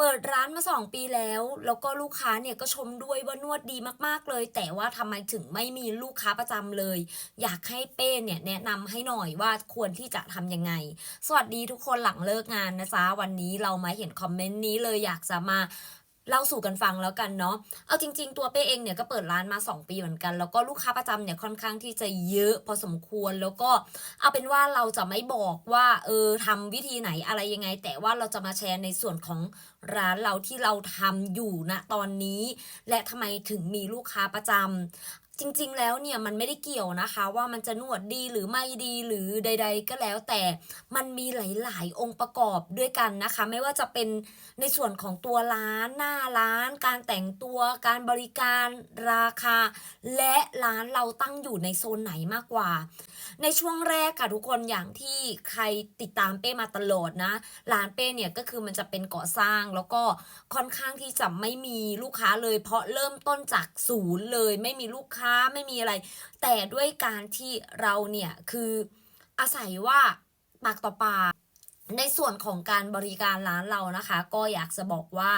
เปิดร้านมา 2 ปีแล้ว แล้วก็ลูกค้าเนี่ยก็ชมด้วยว่านวดดีมากๆเลย แต่ว่าทำไมถึงไม่มีลูกค้าประจำเลย อยากให้เป้เนี่ยแนะนำให้หน่อยว่าควรที่จะทำยังไง สวัสดีทุกคนหลังเลิกงานนะจ๊ะวันนี้เรามาเห็นคอมเมนต์นี้เลยอยากจะมา เล่าสู่กันฟังแล้วกันเนาะเอาจริง ๆ ตัวเป้เองเนี่ยก็เปิดร้านมา 2 ปีเหมือนกัน แล้วก็ลูกค้าประจำเนี่ยค่อนข้างที่จะเยอะพอสมควรแล้วก็เอาเป็นว่าเราจะไม่บอกว่าเออทำวิธีไหนอะไรยังไง แต่ว่าเราจะมาแชร์ในส่วนของร้านเราที่เราทำอยู่ณตอนนี้ และทำไมถึงมีลูกค้าประจำ จริงๆ แล้วเนี่ยมันไม่ได้เกี่ยวนะคะ ว่ามันจะนวดดีหรือไม่ดีหรือใด ๆ ก็แล้วแต่มันมีหลายๆ องค์ประกอบด้วยกันนะคะ ไม่ว่าจะเป็นในส่วนของตัวร้านหน้าร้าน การแต่งตัวการบริการราคา และร้านเราตั้งอยู่ในโซนไหนมากกว่า ในช่วงแรกค่ะทุกคนอย่างที่ใครติดตามเป้มาตลอดนะร้านเป้เนี่ยก็คือมันจะเป็นก่อสร้างแล้วก็ค่อนข้างที่จะไม่มีลูกค้าเลย เพราะเริ่มต้นจากศูนย์เลยไม่มีลูกค้าไม่มีอะไร แต่ด้วยการที่เราเนี่ยคืออาศัยว่าปากต่อปากในส่วนของการบริการร้านเรานะคะ ก็อยากจะบอกว่า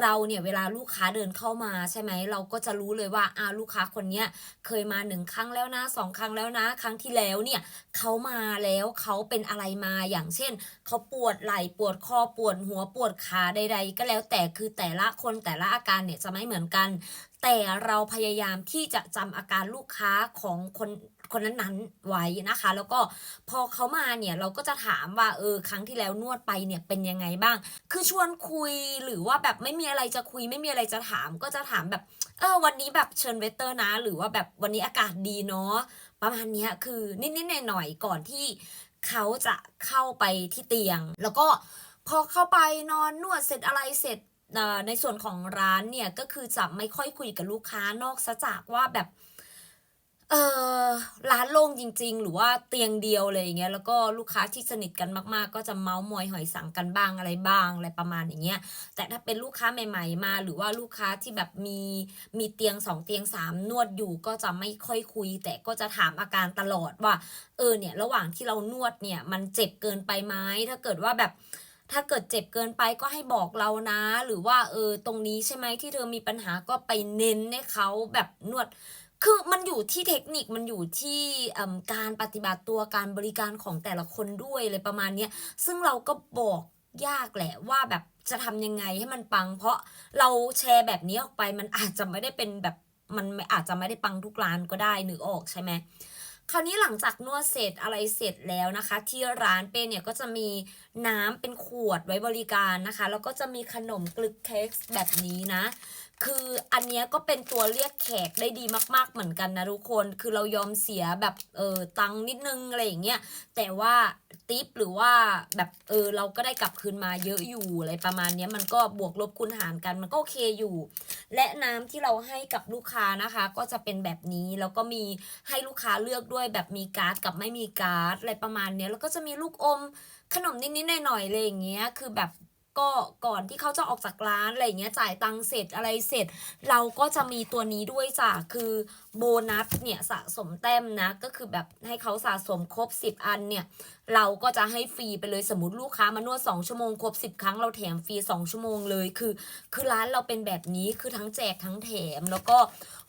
เราเนี่ยเวลาลูกค้าเดินเข้ามาใช่ไหมเราก็จะรู้เลยว่าอาลูกค้าคนเนี้ยเคยมาหนึ่งครั้งแล้วนะสองครั้งแล้วนะ ครั้งที่แล้วเนี่ยเขามาแล้วเขาเป็นอะไรมาอย่างเช่นเขาปวดไหล่ปวดคอปวดหัวปวดขาใด ๆ ก็แล้วแต่คือแต่ละคนแต่ละอาการเนี่ยจะไม่เหมือนกัน แต่เราพยายามที่จะจำอาการลูกค้าของคนคนนั้นๆไว้นะคะ แล้วก็พอเขามาเนี่ยเราก็จะถามว่าเออครั้งที่แล้วนวดไปเนี่ยเป็นยังไงบ้าง คือชวนคุยหรือว่าแบบไม่มีอะไรจะคุย ไม่มีอะไรจะถามก็จะถามแบบเออวันนี้แบบเชิญเวเตอร์นะ หรือว่าแบบวันนี้อากาศดีเนาะประมาณนี้คือนิดๆหน่อยๆก่อนที่เขาจะเข้าไปที่เตียง แล้วก็พอเข้าไปนอนนวดเสร็จอะไรเสร็จ ในส่วนของร้านเนี่ยก็คือจะไม่ค่อยคุยกับลูกค้านอกซะจากว่าแบบเออร้านโล่งจริง ๆ หรือว่าเตียงเดียวอะไรอย่างเงี้ยแล้วก็ลูกค้าที่สนิทกันมากๆ ก็จะเมาส์มอยหอยสังกันบ้างอะไรบ้างอะไรประมาณอย่างเงี้ยแต่ถ้าเป็นลูกค้าใหม่ ๆ มา หรือว่าลูกค้าที่แบบมีมีเตียงสองเตียงสามนวดอยู่ก็จะไม่ค่อยคุย แต่ก็จะถามอาการตลอดว่า เออเนี่ยระหว่างที่เรานวดเนี่ยมันเจ็บเกินไปไหมถ้าเกิดว่าแบบ ถ้าเกิดเจ็บเกินไปก็ให้บอกเรานะ หรือว่าเออตรงนี้ใช่ไหมที่เธอมีปัญหาก็ไปเน้นให้เขาแบบนวด คือมันอยู่ที่เทคนิคมันอยู่ที่การปฏิบัติตัวการบริการของแต่ละคนด้วยเลยประมาณนี้ซึ่งเราก็บอกยากแหละว่าแบบจะทำยังไงให้มันปัง เพราะเราแชร์แบบนี้ออกไปมันอาจจะไม่ได้เป็นแบบมันอาจจะไม่ได้ปังทุกร้านก็ได้นึกออกใช่ไหม คราวนี้หลังจากนวดเสร็จอะไรเสร็จแล้วนะคะ ที่ร้านเปนเนี่ยก็จะมีน้ำเป็นขวดไว้บริการนะคะ แล้วก็จะมีขนมกลึกเค้กแบบนี้นะคืออันเนี้ยก็เป็นตัวเรียกแขกได้ดีมากๆเหมือนกันนะทุกคน คือเรายอมเสียแบบเออตังค์นิดนึงอะไรอย่างเงี้ย แต่ว่าติปหรือว่าแบบเออเราก็ได้กลับคืนมาเยอะอยู่อะไรประมาณนี้มันก็บวกลบคูณหารกันมันก็โอเคอยู่ และน้ำที่เราให้กับลูกค้านะคะ ก็จะเป็นแบบนี้แล้วก็มีให้ลูกค้าเลือกด้วยแบบมีการ์ดกับไม่มีการ์ดอะไรประมาณนี้แล้วก็จะมีลูกอมขนมนิดๆหน่อยๆอะไรอย่างเงี้ยคือแบบ ก็ก่อนที่เขาจะออกจากร้านอะไรเงี้ยจ่ายตังค์เสร็จอะไรเสร็จ เราก็จะมีตัวนี้ด้วยจ้ะคือโบนัสเนี่ยสะสมแต้มนะก็คือแบบให้เขาสะสมครบ 10 อันเนี่ยเราก็จะให้ฟรีไปเลยสมมติลูกค้ามานวด 2 ชั่วโมงครบ 10 ครั้งเราแถมฟรี 2 ชั่วโมงเลยคือ คือร้านเราเป็นแบบนี้คือทั้งแจกทั้งแถม แล้วก็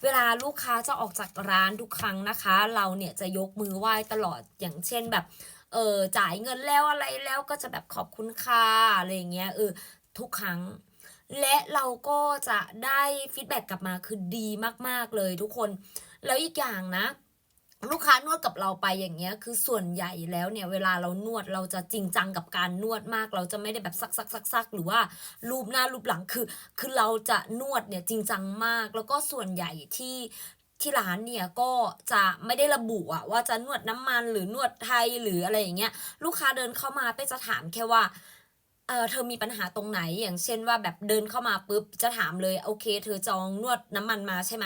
เวลาลูกค้าจะออกจากร้านทุกครั้งนะคะ เราเนี่ยจะยกมือไหว้ตลอดอย่างเช่นแบบ เออจ่ายเงินแล้วอะไรแล้วก็จะแบบขอบคุณค่ะอะไรอย่างเงี้ยเออทุกครั้ง และเราก็จะได้ฟีดแบ็กกลับมาคือดีมาก ๆเลยทุกคน แล้วอีกอย่างนะลูกค้านวดกับเราไปอย่างเงี้ยคือส่วนใหญ่แล้วเนี่ยเวลาเรานวดเราจะจริงจังกับการนวดมาก เราจะไม่ได้แบบซักซักซักซักหรือว่ารูปหน้ารูปหลังคือ คือเราจะนวดเนี่ยจริงจังมาก แล้วก็ส่วนใหญ่ที่ ที่ร้านเนี่ยก็จะไม่ได้ระบุอะว่าจะนวดน้ำมันหรือนวดไทยหรืออะไรอย่างเงี้ยลูกค้าเดินเข้ามาเป้จะถามแค่ว่าเออเธอมีปัญหาตรงไหนอย่างเช่นว่าแบบเดินเข้ามาปุ๊บจะถามเลยโอเค เธอจองนวดน้ำมันมาใช่ไหม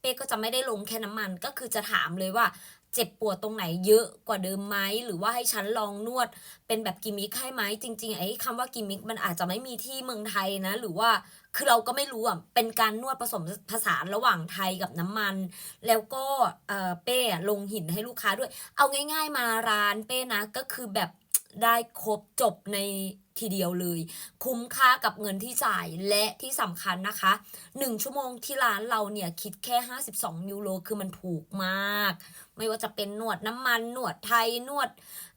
เป้ก็จะไม่ได้ลงแค่น้ำมันก็คือจะถามเลยว่า เจ็บปวดตรงไหนเยอะกว่าเดิมไหมหรือว่าให้ฉันลองนวด เป็นแบบกิมมิคให้ไหมจริงๆไอ้คำว่ากิมมิคมันอาจจะไม่มีที่เมืองไทยนะ หรือว่าคือเราก็ไม่รู้อะเป็นการนวดผสมผสานระหว่างไทยกับน้ำมัน แล้วก็เออเป้ลงหินให้ลูกค้าด้วย เอาง่าย ๆ มาร้านเป้นะก็คือแบบได้ครบจบในทีเดียวเลย คุ้มค่ากับเงินที่จ่ายและที่สำคัญนะคะ 1 ชั่วโมงที่ร้านเราเนี่ยคิดแค่ 52 ยูโรคือมันถูกมาก ไม่ว่าจะเป็นนวดน้ำมันนวดไทยนวด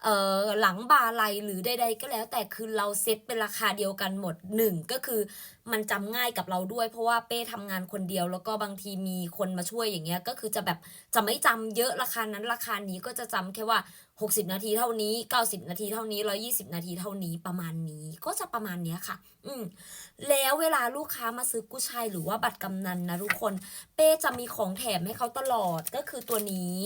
เอ่อหลังบาไหลหรือใดๆก็แล้ว แต่คือเราเซ็ตเป็นราคาเดียวกันหมดหนึ่งก็คือมันจำง่ายกับเราด้วย เพราะว่าเป้ทำงานคนเดียว แล้วก็บางทีมีคนมาช่วยอย่างเงี้ยก็คือจะแบบจะไม่จำเยอะราคานั้นราคานี้ก็จะจำแค่ว่า 60 นาทีเท่านี้ 90 นาทีเท่านี้ 120 นาทีเท่านี้ประมาณนี้ก็จะประมาณเนี้ยค่ะ อืมแล้วเวลาลูกค้ามาซื้อกุ้ยช่ายหรือว่าบัตรกำนันนะทุกคน เป้จะมีของแถมให้เขาตลอดก็คือตัวนี้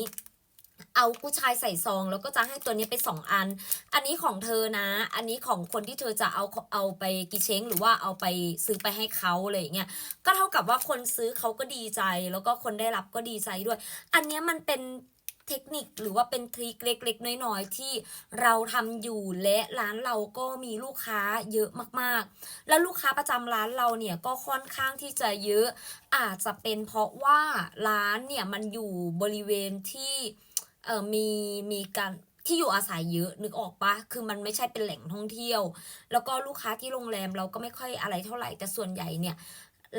เอากุ้ชายใส่ซอง แล้วก็จะให้ตัวนี้ไปสองอัน อันนี้ของเธอนะ อันนี้ของคนที่เธอจะเอาเอาไปกิเช้งหรือว่าเอาไปซื้อไปให้เขาอะไรอย่างเงี้ย ก็เท่ากับว่าคนซื้อเขาก็ดีใจ แล้วก็คนได้รับก็ดีใจด้วย อันนี้มันเป็น เทคนิคหรือว่าเป็นทริคเล็กๆน้อยๆที่เราทำอยู่และร้านเราก็มีลูกค้าเยอะมากๆ แล้วลูกค้าประจำร้านเราเนี่ยก็ค่อนข้างที่จะเยอะ อาจจะเป็นเพราะว่าร้านเนี่ยมันอยู่บริเวณที่เออมีมีการที่อยู่อาศัยเยอะนึกออกปะคือมันไม่ใช่เป็นแหล่งท่องเที่ยว แล้วก็ลูกค้าที่โรงแรมเราก็ไม่ค่อยอะไรเท่าไหร่แต่ส่วนใหญ่เนี่ย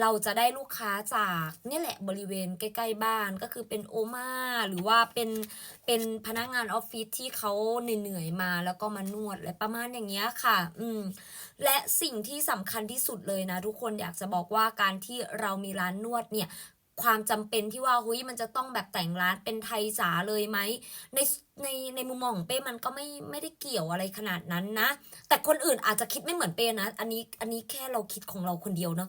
เราจะได้ลูกค้าจากนี่แหละบริเวณใกล้ๆบ้านก็คือเป็นโอมาหรือว่าเป็นเป็นพนักงานออฟฟิศที่เขาเหนื่อยๆมาแล้วก็มานวดอะไรประมาณอย่างเงี้ยค่ะ อืมและสิ่งที่สำคัญที่สุดเลยนะ ทุกคนอยากจะบอกว่าการที่เรามีร้านนวดเนี่ยความจำเป็นที่ว่าเฮ้ยมันจะต้องแบบแต่งร้านเป็นไทยจ๋าเลยไหมในในในมุมมองของเป้มันก็ไม่ไม่ได้เกี่ยวอะไรขนาดนั้นนะ แต่คนอื่นอาจจะคิดไม่เหมือนเป้นะ อันนี้อันนี้แค่เราคิดของเราคนเดียวเนาะ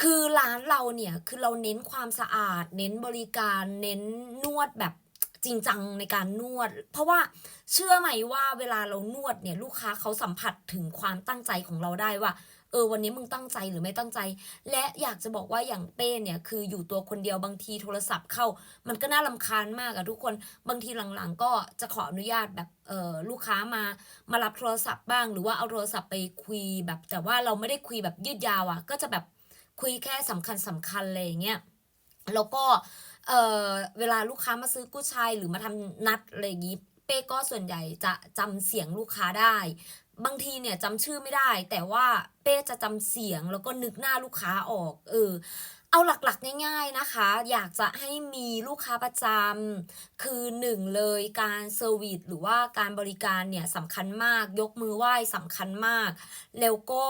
คือร้านเราเนี่ยคือเราเน้นความสะอาด เน้นบริการเน้นนวดแบบจริงจังในการนวด เพราะว่าเชื่อไหมว่าเวลาเรานวดเนี่ยลูกค้าเขาสัมผัสถึงความตั้งใจของเราได้ว่า เออวันนี้มึงตั้งใจหรือไม่ตั้งใจ และอยากจะบอกว่าอย่างเป้เนี่ยคืออยู่ตัวคนเดียวบางทีโทรศัพท์เข้า มันก็น่ารำคาญมากอะทุกคนบางทีหลังๆ ก็จะขออนุญาตแบบเออลูกค้ามามารับโทรศัพท์บ้าง หรือว่าเอาโทรศัพท์ไปคุยแบบ แต่ว่าเราไม่ได้คุยแบบยืดยาวอะก็จะแบบ คุยแค่สำคัญสำคัญอะไรอย่างเงี้ยแล้วก็เออเวลาลูกค้ามาซื้อกุ้ยช่ายหรือมาทำนัดอะไรอย่างงี้เป้ก็ส่วนใหญ่จะจำเสียงลูกค้าได้บางทีเนี่ยจำชื่อไม่ได้ แต่ว่าเป้จะจำเสียงแล้วก็นึกหน้าลูกค้าออกเออเอาหลักๆ ง่าย ๆนะคะ อยากจะให้มีลูกค้าประจำคือหนึ่งเลยการเซอร์วิสหรือว่าการบริการเนี่ยสำคัญมากยกมือไหว้สำคัญมาก แล้วก็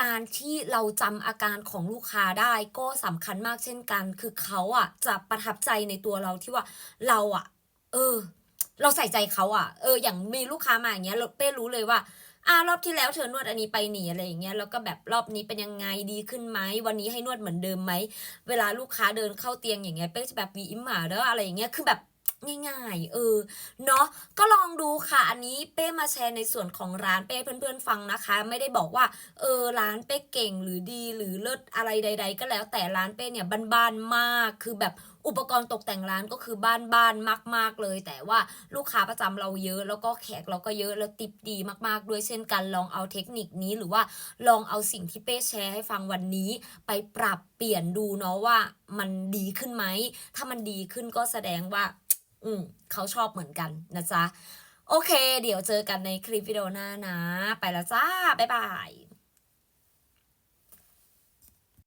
การที่เราจำอาการของลูกค้าได้ก็สำคัญมากเช่นกัน คือเขาอะ จะประทับใจในตัวเราที่ว่าเราอะ เออ เราใส่ใจเขาอะเอออย่างมีลูกค้ามาอย่างเงี้ยเราเป้รู้เลยว่าอ่ารอบที่แล้วเธอนวดอันนี้ไปหนีอะไรอย่างเงี้ยแล้วก็แบบรอบนี้เป็นยังไงดีขึ้นไหมวันนี้ให้นวดเหมือนเดิมไหมเวลาลูกค้าเดินเข้าเตียงอย่างเงี้ยเป้จะแบบวีอิมหมาเด้ออะไรอย่างเงี้ยคือแบบ ง่ายๆ เออ เนาะก็ลองดูค่ะ อันนี้เป้มาแชร์ในส่วนของร้านเป้เพื่อนๆฟังนะคะ ไม่ได้บอกว่า เออ ร้านเป้เก่งหรือดีหรือเลิศอะไรใด ๆ ก็แล้วแต่ร้านเป้เนี่ยบ้านๆมาก คือแบบอุปกรณ์ตกแต่งร้านก็คือบ้านๆมาก ๆเลย แต่ว่าลูกค้าประจำเราเยอะ แล้วก็แขกเราก็เยอะแล้วติปดีมากๆ ด้วยเช่นกันลองเอาเทคนิคนี้หรือว่าลองเอาสิ่งที่เป้แชร์ให้ฟังวันนี้ ไปปรับเปลี่ยนดูเนาะว่ามันดีขึ้นไหมถ้ามันดีขึ้นก็แสดงว่า อืมเขาชอบเหมือนกันนะจ๊ะ โอเค เดี๋ยวเจอกันในคลิปวิดีโอหน้านะ ไปแล้วจ้า บ๊ายบาย